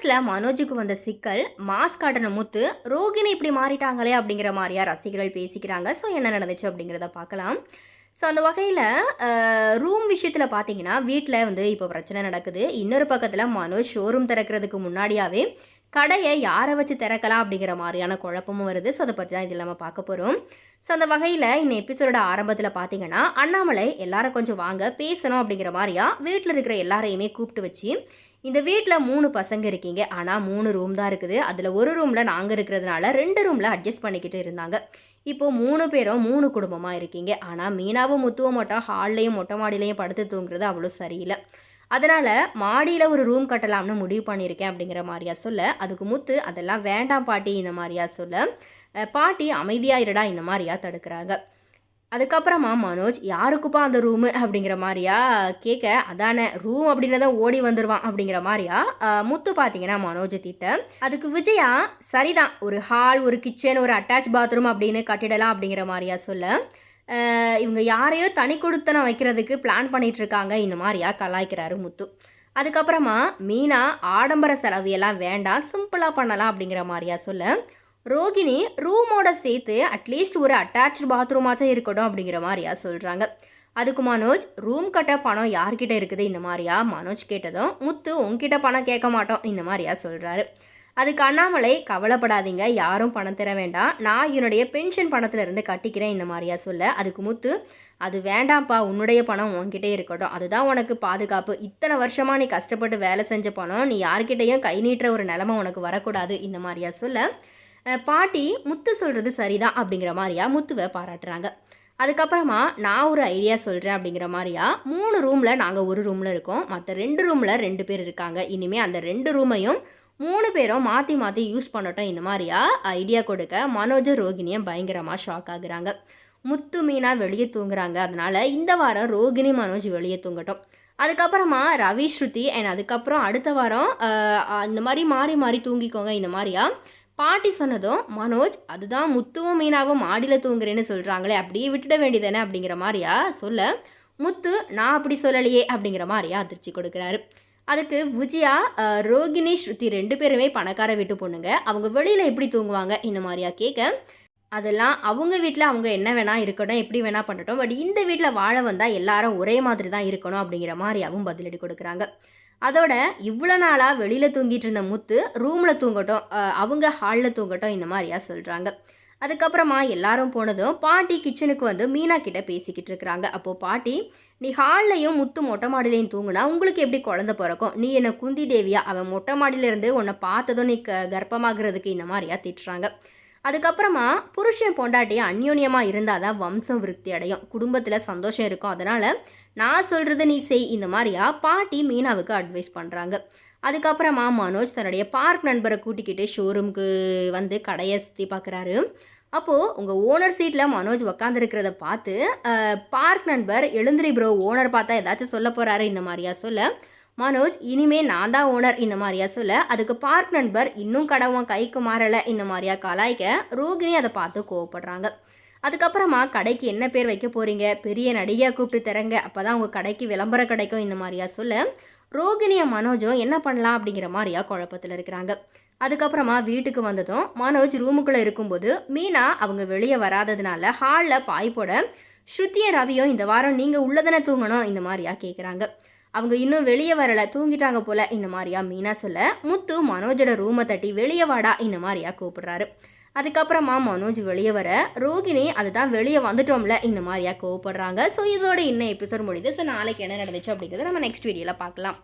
பிக்பாஸில் மனோஜுக்கு வந்த சிக்கல் மாஸ் காட்டின முத்து ரோகிணி இப்படி மாறிட்டாங்களே அப்படிங்கிற மாதிரியா ரசிகர்கள் பேசிக்கிறாங்க. ஸோ என்ன நடந்துச்சு அப்படிங்கிறத பார்க்கலாம். ஸோ அந்த வகையில் ரூம் விஷயத்தில் பார்த்தீங்கன்னா வீட்டில் வந்து இப்போ பிரச்சனை நடக்குது. இன்னொரு பக்கத்தில் மனோஜ் ஷோரூம் திறக்கிறதுக்கு முன்னாடியாவே கடையை யாரை வச்சு திறக்கலாம் அப்படிங்கிற மாதிரியான குழப்பமும் வருது. ஸோ அதை பற்றி தான் இது நம்ம பார்க்க போகிறோம் ஸோ அந்த வகையில் இந்த எபிசோட ஆரம்பத்தில் பார்த்தீங்கன்னா அண்ணாமலை எல்லாரும் கொஞ்சம் வாங்க பேசணும் அப்படிங்கிற மாதிரியா வீட்டில் இருக்கிற எல்லாரையுமே கூப்பிட்டு வச்சு இந்த வீட்டில் மூணு பசங்க இருக்கீங்க. ஆனால் மூணு ரூம் தான் இருக்குது. அதில் ஒரு ரூமில் நாங்கள் இருக்கிறதுனால ரெண்டு ரூமில் அட்ஜஸ்ட் பண்ணிக்கிட்டு இருந்தாங்க. இப்போது மூணு பேரும் மூணு குடும்பமாக இருக்கீங்க. ஆனால் மீனாவும் முத்துவும் மட்டும் ஹால்லையும் மொட்டை மாடியிலையும் படுத்து தூங்குறது அவ்வளோ சரியில்லை. அதனால் மாடியில் ஒரு ரூம் கட்டலாம்னு முடிவு பண்ணியிருக்கேன் அப்படிங்கிற மாதிரியா சொல்ல அதுக்கு முத்து அதெல்லாம் வேண்டாம் பாட்டி இந்த மாதிரியா சொல்ல பாட்டி அமைதியாக இருடா இந்த மாதிரியா தடுக்கிறாங்க. அதுக்கப்புறமா மனோஜ் யாருக்குப்பா அந்த ரூமு அப்படிங்கிற மாதிரியா? கேட்க அதானே ரூம் அப்படின்றத ஓடி வந்துடுவான் அப்படிங்கிற மாதிரியா? முத்து பார்த்தீங்கன்னா மனோஜ் திட்ட அதுக்கு விஜயா சரிதான் ஒரு ஹால் ஒரு கிச்சன் ஒரு அட்டாச் பாத்ரூம் அப்படின்னு கட்டிடலாம். அப்படிங்கிற மாதிரியா சொல்ல இவங்க யாரையோ தனி கொடுத்தன வைக்கிறதுக்கு பிளான் பண்ணிட்டு இருக்காங்க. இந்த மாதிரியா கலாய்க்கிறாரு முத்து. அதுக்கப்புறமா மீனா ஆடம்பர செலவு எல்லாம் வேண்டாம் சிம்பிளாக பண்ணலாம். அப்படிங்கிற மாதிரியா சொல்ல ரோகிணி ரூமோட சேர்த்து அட்லீஸ்ட் ஒரு அட்டாச் பாத்ரூமாச்சும் இருக்கட்டும் அப்படிங்கிற மாதிரியா சொல்கிறாங்க அதுக்கு மனோஜ் ரூம் கட்ட பணம் யார்கிட்ட இருக்குது? இந்த மாதிரியா மனோஜ் கேட்டதும் முத்து உங்ககிட்ட பணம் கேட்க மாட்டோம். இந்த மாதிரியா சொல்கிறாரு அதுக்கு அண்ணாமலை கவலைப்படாதீங்க யாரும் பணம் தர வேண்டாம். நான் என்னுடைய பென்ஷன் பணத்திலிருந்து கட்டிக்கிறேன். இந்த மாதிரியா சொல்ல அதுக்கு முத்து அது வேண்டாம்ப்பா உன்னுடைய பணம் உன்கிட்டே இருக்கட்டும். அதுதான் உனக்கு பாதுகாப்பு. இத்தனை வருஷமாக நீ கஷ்டப்பட்டு வேலை செஞ்ச பணம் நீ யார்கிட்டையும் கை நீட்டுற ஒரு நிலமை உனக்கு வரக்கூடாது. இந்த மாதிரியா சொல்ல பாட்டி முத்து சொல்கிறது சரிதான் அப்படிங்கிற மாதிரியா முத்துவை பாராட்டுறாங்க. அதுக்கப்புறமா நான் ஒரு ஐடியா சொல்கிறேன் அப்படிங்கிற மாதிரியா மூணு ரூமில் நாங்கள் ஒரு ரூமில் இருக்கோம். மற்ற ரெண்டு ரூமில் ரெண்டு பேர் இருக்காங்க. இனிமேல் அந்த ரெண்டு ரூமையும் மூணு பேரும் மாற்றி மாற்றி யூஸ் பண்ணட்டும். இந்த மாதிரியா ஐடியா கொடுக்க மனோஜ் ரோகிணியும் பயங்கரமாக ஷாக் ஆகுறாங்க. முத்து மீனா வெளியே தூங்குறாங்க. அதனால இந்த வாரம் ரோகிணி மனோஜ் வெளியே தூங்கட்டும். அதுக்கப்புறமா ரவி ஸ்ருதி அண்ட் அதுக்கப்புறம் அடுத்த வாரம் இந்த மாதிரி மாறி மாறி தூங்கிக்கோங்க. இந்த மாதிரியா பாட்டி சொன்னதும் மனோஜ் அதுதான் முத்துவும் மீனாவும் மாடியில் தூங்குறேன்னு சொல்கிறாங்களே அப்படியே விட்டுட வேண்டியதானே அப்படிங்கிற மாதிரியா சொல்ல முத்து நான் அப்படி சொல்லலையே அப்படிங்கிற மாதிரியா அதிர்ச்சி கொடுக்குறாரு. அதுக்கு விஜயா ரோகிணி ஸ்ருதி ரெண்டு பேருமே பணக்கார வீட்டு பொண்ணுங்க. அவங்க வெளியில் எப்படி தூங்குவாங்க? இந்த மாதிரியா கேட்க அதெல்லாம் அவங்க வீட்டில் அவங்க என்ன வேணால் இருக்கட்டும் எப்படி வேணால் பண்ணட்டும். பட் இந்த வீட்டில் வாழ வந்தால் எல்லாரும் ஒரே மாதிரி தான் இருக்கணும் அப்படிங்கிற மாதிரியாவும் பதிலடி கொடுக்குறாங்க. அதோட இவ்வளோ நாளாக வெளியில் தூங்கிட்டு இருந்த முத்து ரூமில் தூங்கட்டும் அவங்க ஹாலில் தூங்கட்டும் இந்த மாதிரியா சொல்கிறாங்க அதுக்கப்புறமா எல்லாரும் போனதும் பாட்டி கிச்சனுக்கு வந்து மீனா கிட்ட பேசிக்கிட்டு இருக்கிறாங்க. அப்போது பாட்டி நீ ஹால்லையும் முத்து மொட்டை மாடிலையும் தூங்குனா உங்களுக்கு எப்படி குழந்த பிறக்கும்? நீ என்னை குந்தி தேவியா? அவன் மொட்டை மாடியிலேருந்து உன்னை பார்த்ததும் நீ க கர்ப்பமாகிறதுக்கு இந்த மாதிரியா திட்டுறாங்க. அதுக்கப்புறமா புருஷன் பொண்டாட்டி அந்யோன்யமாக இருந்தால் தான் வம்சம் விருத்தி அடையும். குடும்பத்தில் சந்தோஷம் இருக்கும். அதனால் நான் சொல்கிறது நீ செய் இந்த மாதிரியா? பாட்டி மீனாவுக்கு அட்வைஸ் பண்ணுறாங்க அதுக்கப்புறமா மனோஜ் தன்னுடைய பார்க் நண்பரை கூட்டிக்கிட்டு ஷோரூமுக்கு வந்து கடையை சுற்றி பார்க்குறாரு அப்போது உங்கள் ஓனர் சீட்டில் மனோஜ் உக்காந்துருக்கிறத பார்த்து பார்க் நண்பர் எழுந்திரி ப்ரோ ஓனர் பார்த்தா ஏதாச்சும் சொல்ல போகிறாரு இந்த மாதிரியா? சொல்ல. மனோஜ் இனிமே நான் தான் ஓனர் இந்த மாதிரியா சொல்ல அதுக்கு பார்க் நண்பர் இன்னும் கடவுன் கைக்கு மாறலை இந்த மாதிரியா கலாய்க்க ரோகிணி அதை பார்த்து கோவப்படுறாங்க. அதுக்கப்புறமா கடைக்கு என்ன பேர் வைக்க போறீங்க? பெரிய நடிகையாக கூப்பிட்டு தரங்க அப்போ தான் உங்கள் கடைக்கு விளம்பரம் கிடைக்கும் இந்த மாதிரியா சொல்ல ரோகிணியை மனோஜும் என்ன பண்ணலாம் அப்படிங்கிற மாதிரியா குழப்பத்தில் இருக்கிறாங்க. அதுக்கப்புறமா வீட்டுக்கு வந்ததும் மனோஜ் ரூமுக்குள்ளே இருக்கும்போது மீனா அவங்க வெளியே வராததுனால ஹாலில் பாய் போட ஸ்ருதிய ரவியும் இந்த வாரம் நீங்கள் உள்ளதானே தூங்கணும் இந்த மாதிரியா கேட்குறாங்க அவங்க இன்னும் வெளியே வரல. தூங்கிட்டாங்க போல. இந்த மாதிரியா மீனா சொல்ல. முத்து மனோஜோட ரூமை தட்டி வெளியே வாடா. இந்த மாதிரியா கூப்பிடுறாரு. அதுக்கப்புறமா மனோஜ் வெளியே வர. ரோகிணி அதுதான் வெளியே வந்துட்டோம்ல. இந்த மாதிரியா கோவப்படுறாங்க ஸோ இதோட இன்னும் எபிசோட் முடியுது. ஸோ நாளைக்கு என்ன நடந்துச்சு அப்படிங்கிறத நம்ம நெக்ஸ்ட் வீடியோவில் பார்க்கலாம்.